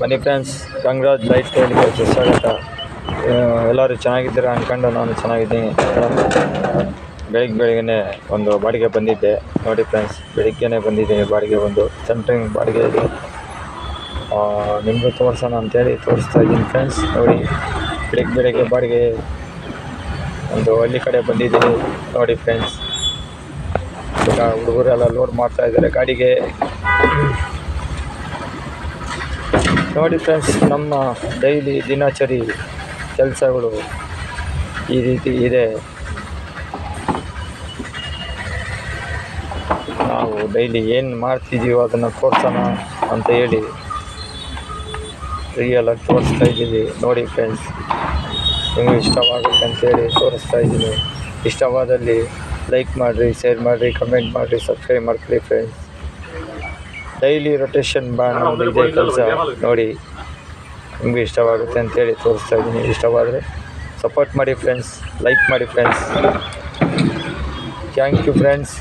ಬನ್ನಿ friends Gangaraj life ಸ್ಟೈಲ್ಗೆ ಸ್ವಾಗತ. ಎಲ್ಲರೂ ಚೆನ್ನಾಗಿದ್ದೀರಾ ಅಂದ್ಕೊಂಡು ನಾನು ಚೆನ್ನಾಗಿದ್ದೀನಿ. ಬೆಳಿಗ್ಗೆ ಬೆಳಿಗ್ಗೆ ಒಂದು ಬಾಡಿಗೆ ಬಂದಿದ್ದೆ. ನೋಡಿ ಫ್ರೆಂಡ್ಸ್ ಬೆಳಿಗ್ಗೆನೇ ಬಂದಿದ್ದೀನಿ ಬಾಡಿಗೆ ಒಂದು. ಸೆಂಟ್ರಿಂಗ್ ಬಾಡಿಗೆ ಆ, ನಿಮಗೂ ತೋರಿಸೋಣ ಅಂತೇಳಿ ತೋರಿಸ್ತಾ ಇದ್ದೀನಿ ಫ್ರೆಂಡ್ಸ್ ನೋಡಿ ಬೆಳಿಗ್ಗೆ ಬೆಳಿಗ್ಗೆ ಬಾಡಿಗೆ ಒಂದು ಹಳ್ಳಿ ಕಡೆ ಬಂದಿದ್ದೀನಿ. ನೋಡಿ ಫ್ರೆಂಡ್ಸ್ ಹುಡುಗರೆಲ್ಲ ಲೋಡ್ ಮಾಡ್ತಾ ಇದ್ದಾರೆ ಗಾಡಿಗೆ. ನೋಡಿ ಫ್ರೆಂಡ್ಸ್ ನಮ್ಮ ಡೈಲಿ ದಿನಚರಿ ಕೆಲಸಗಳು ಈ ರೀತಿ ಇದೆ. ನಾವು ಡೈಲಿ ಏನು ಮಾಡ್ತಿದ್ದೀವೋ ಅದನ್ನು ತೋರಿಸೋಣ ಅಂತ ಹೇಳಿ ರಿಯಲಾಗಿ ತೋರಿಸ್ತಾ ಇದ್ದೀವಿ. ನೋಡಿ ಫ್ರೆಂಡ್ಸ್ ನಿಮಗೆ ಇಷ್ಟವಾಗುತ್ತೆ ಅಂತೇಳಿ ತೋರಿಸ್ತಾ ಇದ್ದೀನಿ. ಇಷ್ಟವಾದಲ್ಲಿ ಲೈಕ್ ಮಾಡಿರಿ ಶೇರ್ ಮಾಡಿರಿ ಕಮೆಂಟ್ ಮಾಡಿರಿ ಸಬ್ಸ್ಕ್ರೈಬ್ ಮಾಡ್ಕೊಳ್ಳಿ ಫ್ರೆಂಡ್ಸ್ ಡೈಲಿ ರೊಟೇಷನ್ ಬಾ ಇದೇ ಕೆಲಸ ನೋಡಿ ನಿಮಗೆ ಇಷ್ಟವಾಗುತ್ತೆ ಅಂತೇಳಿ ತೋರಿಸ್ತಾ ಇದ್ದೀನಿ. ಇಷ್ಟವಾದರೆ ಸಪೋರ್ಟ್ ಮಾಡಿ ಫ್ರೆಂಡ್ಸ್ ಲೈಕ್ ಮಾಡಿ ಫ್ರೆಂಡ್ಸ್ ಥ್ಯಾಂಕ್ ಯು ಫ್ರೆಂಡ್ಸ್